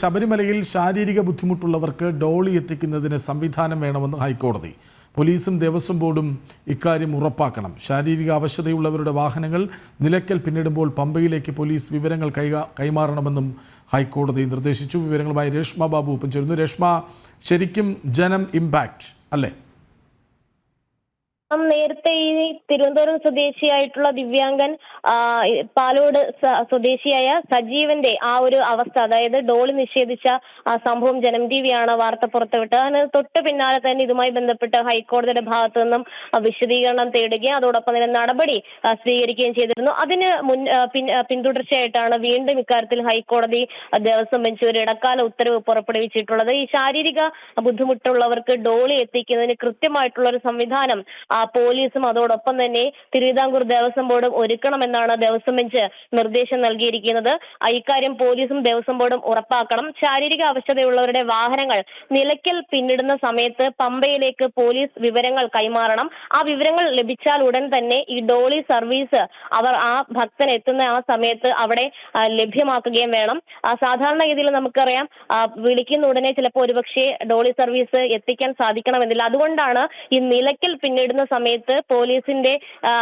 ശബരിമലയിൽ ശാരീരിക ബുദ്ധിമുട്ടുള്ളവർക്ക് ഡോളി എത്തിക്കുന്നതിന് സംവിധാനം വേണമെന്ന് ഹൈക്കോടതി. പോലീസും ദേവസ്വം ബോർഡും ഇക്കാര്യം ഉറപ്പാക്കണം. ശാരീരിക അവശതയുള്ളവരുടെ വാഹനങ്ങൾ നിലയ്ക്കൽ പിന്നിടുമ്പോൾ പമ്പയിലേക്ക് പോലീസ് വിവരങ്ങൾ കൈമാറണമെന്നും ഹൈക്കോടതി നിർദ്ദേശിച്ചു. വിവരങ്ങളുമായി രേഷ്മ ബാബു ഒപ്പം ചേരുന്നു രേഷ്മ ശരിക്കും ജനം ഇമ്പാക്റ്റ് അല്ലേ? നേരത്തെ ഈ തിരുവനന്തപുരം സ്വദേശിയായിട്ടുള്ള ദിവ്യാംഗൻ പാലോട് സ്വദേശിയായ സജീവന്റെ ആ ഒരു അവസ്ഥ അതായത് ഡോളി നിഷേധിച്ച ആ സംഭവം ജനം ടി വാർത്ത പുറത്തുവിട്ടത്. അതിന് തൊട്ട് പിന്നാലെ തന്നെ ഇതുമായി ബന്ധപ്പെട്ട് ഹൈക്കോടതിയുടെ ഭാഗത്തു നിന്നും വിശദീകരണം തേടുകയും അതോടൊപ്പം തന്നെ നടപടി സ്വീകരിക്കുകയും ചെയ്തിരുന്നു. അതിന് മുൻ പിന്തുടർച്ചയായിട്ടാണ് വീണ്ടും ഇക്കാര്യത്തിൽ ഹൈക്കോടതി ദേവസ്വം ബെഞ്ച് ഒരു ഇടക്കാല ഉത്തരവ് പുറപ്പെടുവിച്ചിട്ടുള്ളത്. ഈ ശാരീരിക ബുദ്ധിമുട്ടുള്ളവർക്ക് ഡോളി എത്തിക്കുന്നതിന് കൃത്യമായിട്ടുള്ള ഒരു സംവിധാനം പോലീസും അതോടൊപ്പം തന്നെ തിരുവിതാംകൂർ ദേവസ്വം ബോർഡും ഒരുക്കണമെന്നാണ് ദേവസ്വം ബെഞ്ച് നിർദ്ദേശം നൽകിയിരിക്കുന്നത്. ഇക്കാര്യം പോലീസും ദേവസ്വം ബോർഡും ഉറപ്പാക്കണം. ശാരീരിക അവശതയുള്ളവരുടെ വാഹനങ്ങൾ നിലയ്ക്കൽ പിന്നിടുന്ന സമയത്ത് പമ്പയിലേക്ക് പോലീസ് വിവരങ്ങൾ കൈമാറണം. ആ വിവരങ്ങൾ ലഭിച്ചാൽ ഉടൻ തന്നെ ഈ ഡോളി സർവീസ് അവർ ആ ഭക്തൻ എത്തുന്ന ആ സമയത്ത് അവിടെ ലഭ്യമാക്കുകയും വേണം. സാധാരണഗതിയിൽ നമുക്കറിയാം വിളിക്കുന്ന ഉടനെ ചിലപ്പോൾ ഒരുപക്ഷെ ഡോളി സർവീസ് എത്തിക്കാൻ സാധിക്കണമെന്നില്ല. അതുകൊണ്ടാണ് ഈ നിലയ്ക്കൽ പിന്നിടുന്ന സമയത്ത് പോലീസിന്റെ ആ,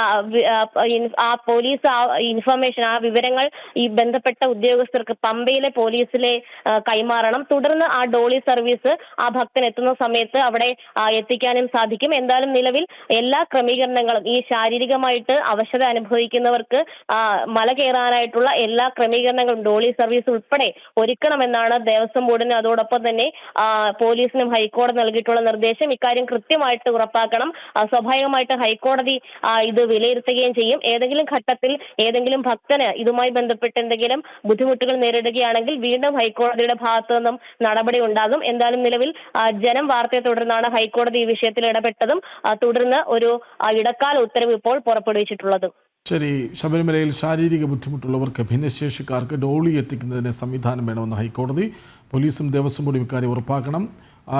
ആ പോലീസ് ആ ഇൻഫർമേഷൻ ആ വിവരങ്ങൾ ഈ ബന്ധപ്പെട്ട ഉദ്യോഗസ്ഥർക്ക് പമ്പയിലെ പോലീസിലെ കൈമാറണം. തുടർന്ന് ആ ഡോളി സർവീസ് ആ ഭക്തൻ എത്തുന്ന സമയത്ത് അവിടെ എത്തിക്കാനും സാധിക്കും. എന്തായാലും നിലവിൽ എല്ലാ ക്രമീകരണങ്ങളും ഈ ശാരീരികമായിട്ട് അവശത അനുഭവിക്കുന്നവർക്ക് മല കയറാനായിട്ടുള്ള എല്ലാ ക്രമീകരണങ്ങളും ഡോളി സർവീസ് ഉൾപ്പെടെ ഒരുക്കണമെന്നാണ് ദേവസ്വം ബോർഡിന് അതോടൊപ്പം തന്നെ പോലീസിനും ഹൈക്കോടതി നൽകിയിട്ടുള്ള നിർദ്ദേശം. ഇക്കാര്യം കൃത്യമായിട്ട് ഉറപ്പാക്കണം. സ്വാഭാവികമായിട്ട് ഹൈക്കോടതി ഇത് വിലയിരുത്തുകയും ചെയ്യും. ഏതെങ്കിലും ഘട്ടത്തിൽ ഏതെങ്കിലും ഭക്തന് ഇതുമായി ബന്ധപ്പെട്ട് എന്തെങ്കിലും ബുദ്ധിമുട്ടുകൾ നേരിടുകയാണെങ്കിൽ വീണ്ടും ഹൈക്കോടതിയുടെ ഭാഗത്തു നിന്നും നടപടി ഉണ്ടാകും. എന്തായാലും നിലവിൽ ജനം വാർത്തയെ തുടർന്നാണ് ഹൈക്കോടതി ഈ വിഷയത്തിൽ ഇടപെട്ടതും തുടർന്ന് ഒരു ഇടക്കാല ഉത്തരവ് ഇപ്പോൾ പുറപ്പെടുവിച്ചിട്ടുള്ളത്. ശരി. ശബരിമലയിൽ ശാരീരിക ബുദ്ധിമുട്ടുള്ളവർക്ക് ഭിന്നശേഷിക്കാർക്ക് ഡോളി എത്തിക്കുന്നതിന് സംവിധാനം വേണമെന്ന് ഹൈക്കോടതി. പോലീസും ദേവസ്വം ബോർഡും ഇക്കാര്യം ഉറപ്പാക്കണം.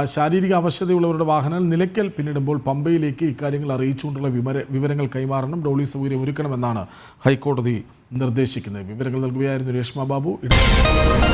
ശാരീരിക അവശതയുള്ളവരുടെ വാഹനങ്ങൾ നിലയ്ക്കൽ പിന്നിടുമ്പോൾ പമ്പയിലേക്ക് ഇക്കാര്യങ്ങൾ അറിയിച്ചുകൊണ്ടുള്ള വിവര വിവരങ്ങൾ കൈമാറണം. ഡോളി സൗകര്യം ഒരുക്കണമെന്നാണ് ഹൈക്കോടതി നിർദ്ദേശിക്കുന്നത്. വിവരങ്ങൾ നൽകുകയായിരുന്നു രേഷ്മ ബാബു. ഇട-